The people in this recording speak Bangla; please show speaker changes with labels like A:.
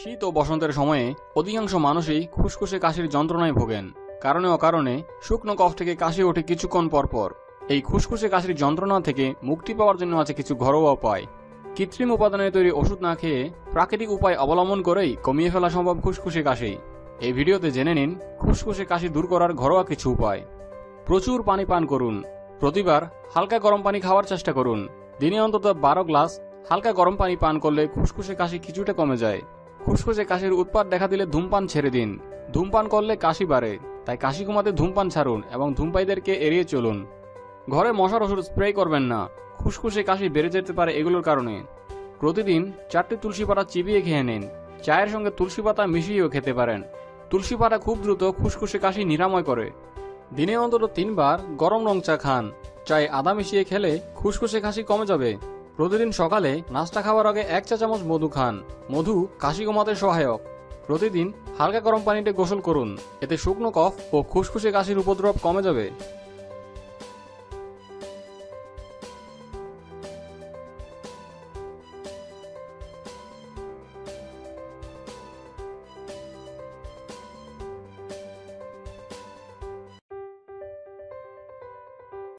A: শীত ও বসন্তের সময়ে অধিকাংশ মানুষই খুসখুসে কাশির যন্ত্রণায় ভোগেন। কারণে অকারণে শুকনো কফ থেকে কাশি ওঠে কিছুক্ষণ পরপর এই খুসখুসে কাশির যন্ত্রণা থেকে মুক্তি পাওয়ার জন্য আছে কিছু ঘরোয়া উপায়। কৃত্রিম উপাদানে তৈরি ওষুধ না খেয়ে প্রাকৃতিক উপায় অবলম্বন করেই কমিয়ে ফেলা সম্ভব খুসখুসে কাশি। এই ভিডিওতে জেনে নিন খুসখুসে কাশি দূর করার ঘরোয়া কিছু উপায়। প্রচুর পানি পান করুন। প্রতিবার হালকা গরম পানি খাওয়ার চেষ্টা করুন। দিনে অন্তত বারো গ্লাস হালকা গরম পানি পান করলে খুসখুসে কাশি কিছুটা কমে যায়। খুসখুসে কাশির উৎপাদ দেখা দিলে ধূমপান ছেড়ে দিন। ধূমপান করলে কাশি বাড়ে, তাই কাশি কমাতে ধূমপান ছাড়ুন এবং ধূমপাইদেরকে এড়িয়ে চলুন। ঘরে মশার ওষুধ স্প্রে করবেন না, খুসখুসে কাশি বেড়ে যেতে পারে এগুলোর কারণে। প্রতিদিন চারটি তুলসী পাতা চিবিয়ে খেয়ে নিন, চায়ের সঙ্গে তুলসী পাতা মিশিয়েও খেতে পারেন। তুলসী পাতা খুব দ্রুত খুসখুসে কাশি নিরাময় করে। দিনে অন্তত তিনবার গরম রং চা খান। চায়ে আদা মিশিয়ে খেলে খুসখুসে কাশি কমে যাবে। প্রতিদিন সকালে নাস্তা খাওয়ার আগে এক চা চামচ মধু খান। মধু কাশি কমাতে সহায়ক। প্রতিদিন হালকা গরম পানিতে গোসল করুন। এতে শুকনো কফ ও খুসখুসে কাশির উপদ্রব কমে যাবে।